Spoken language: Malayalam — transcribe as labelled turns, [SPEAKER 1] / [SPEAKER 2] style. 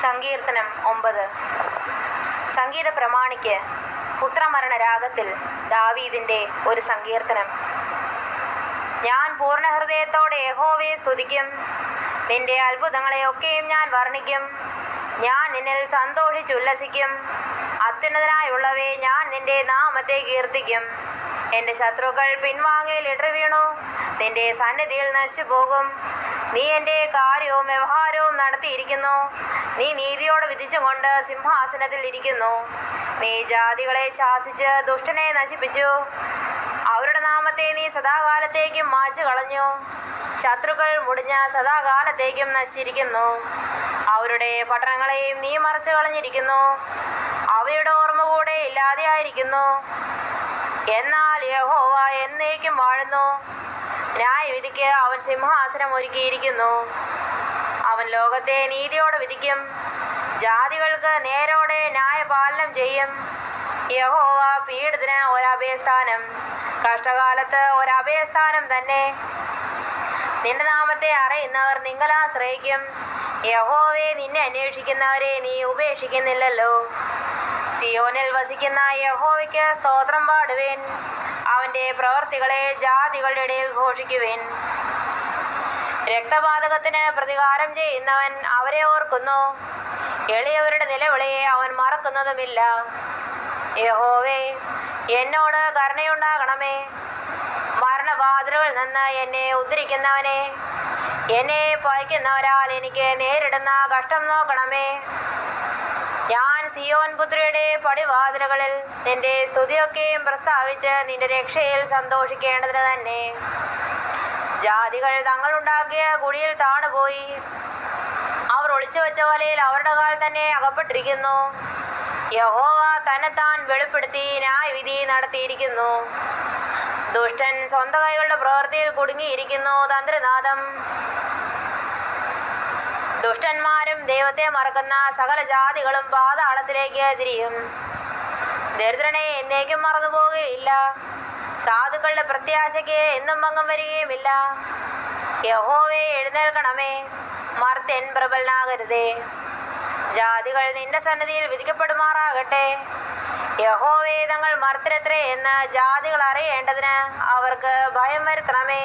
[SPEAKER 1] സങ്കീർത്തനം ഒമ്പത്. സംഗീത പ്രമാണിക്ക് പുത്രമരണ രാഗത്തിൽ ദാവീദിന്റെ ഒരു സങ്കീർത്തനം. ഞാൻ പൂർണ ഹൃദയത്തോടെ യഹോവയെ സ്തുതിക്കും. നിന്റെ അത്ഭുതങ്ങളെയൊക്കെയും ഞാൻ വർണിക്കും. ഞാൻ നിന്നിൽ സന്തോഷിച്ചുല്ലസിക്കും. അത്യുന്നതനായുള്ളവേ ഞാൻ നിന്റെ നാമത്തെ കീർത്തിക്കും. എന്റെ ശത്രുക്കൾ പിൻവാങ്ങയിൽ ഇടറി വീണു നിന്റെ സന്നിധിയിൽ നശിച്ചു പോകും നീ എന്റെ കാര്യവും വ്യവഹാരവും നടത്തിയിരിക്കുന്നു. നീ നീതിയോടെ വിധിച്ചുകൊണ്ട് സിംഹാസനത്തിൽ ഇരിക്കുന്നു. നീ ജാതികളെ ശാസിച്ച് ദുഷ്ടനെ നശിപ്പിച്ചു. അവരുടെ നാമത്തെ നീ സദാകാലത്തേക്കും മാച്ചു കളഞ്ഞു ശത്രുക്കൾ മുടിഞ്ഞ സദാകാലത്തേക്കും നശിച്ചിരിക്കുന്നു. അവരുടെ പട്ടണങ്ങളെയും നീ മറച്ചു കളഞ്ഞിരിക്കുന്നു. അവയുടെ ഓർമ്മ കൂടെ ഇല്ലാതെയായിരിക്കുന്നു. എന്നാൽ യഹോവ എന്നേക്കും വാഴുന്നു. ന്യായവിധിക്ക് അവൻ സിംഹാസനം ഒരുക്കിയിരിക്കുന്നു. അവൻ ലോകത്തെ നീതിയോടെ വിധിക്കും. ജാതികൾക്ക് നേരോടെ ന്യായപാലനം ചെയ്യും. യഹോവ പീഡിതന് ഒരഭയസ്ഥാനം. കഷ്ടകാലത്ത് ഒരഭയസ്ഥാനം തന്നെ. നിന്റെ നാമത്തെ അറിയുന്നവർ നിങ്ങളാശ്രയിക്കും. യഹോവയെ നിന്നെ അന്വേഷിക്കുന്നവരെ നീ ഉപേക്ഷിക്കുന്നില്ലല്ലോ. സിയോനിൽ വസിക്കുന്ന യഹോവയ്ക്ക് സ്തോത്രം പാടുവേൻ. അവന്റെ പ്രവർത്തികളെ ജാതികളുടെ ഇടയിൽ ഘോഷിക്കുവേൻ. രക്തപാതകത്തിന് പ്രതികാരം ചെയ്യുന്നവൻ അവരെ ഓർക്കുന്നു. എളിയവരുടെ നിലവിളിയെ അവൻ മറക്കുന്നതുമില്ല. യഹോവേ എന്നോട് കരുണയുണ്ടാകണമേ. മരണവാതിലുകളിൽ നിന്ന് എന്നെ ഉദ്ധരിക്കുന്നവനെ എന്നെ പയക്കുന്നവരാൽ എനിക്ക് നേരിടുന്ന കഷ്ടം നോക്കണമേ. ഞാൻ സിയോൻ പുത്രിയുടെ പടിവാതിലുകളിൽ നിന്റെ സ്തുതിയൊക്കെയും പ്രസ്താവിച്ച് നിന്റെ രക്ഷയിൽ സന്തോഷിക്കേണ്ടതിന് തന്നെ. ജാതികൾ തങ്ങളുണ്ടാക്കിയ കുഴിയിൽ താണുപോയി. അവർ ഒളിച്ചു വെച്ച വലയിൽ അവരുടെ കാൽ തന്നെ അകപ്പെട്ടിരിക്കുന്നു. യഹോവ തന്നെത്താൻ വെളിപ്പെടുത്തി ന്യായവിധി നടത്തിയിരിക്കുന്നു. ദുഷ്ടൻ സ്വന്തം കൈകളുടെ പ്രവൃത്തിയിൽ കുടുങ്ങിയിരിക്കുന്നു തന്ത്രനാഥം. ദുഷ്ടന്മാരും ദൈവത്തെ മറക്കുന്ന സകല ജാതികളും പാതാളത്തിലേക്ക് തിരിയും. ദരിദ്രനെ എന്നേക്കും മറന്നു പോവുകയില്ല സാധുക്കളുടെ പ്രത്യാശയ്ക്ക് എന്നും ഭംഗം വരികയുമില്ല. യഹോവേ എഴുന്നേൽക്കണമേ. മർത്യൻ പ്രബലനാകരുതേ. ജാതികൾ നിന്റെ സന്നിധിയിൽ വിധിക്കപ്പെടുമാറാകട്ടെ. യഹോവേ തങ്ങൾ മർത്തരത്രേ എന്ന് ജാതികൾ അറിയേണ്ടതിന് അവർക്ക് ഭയം വരുത്തണമേ.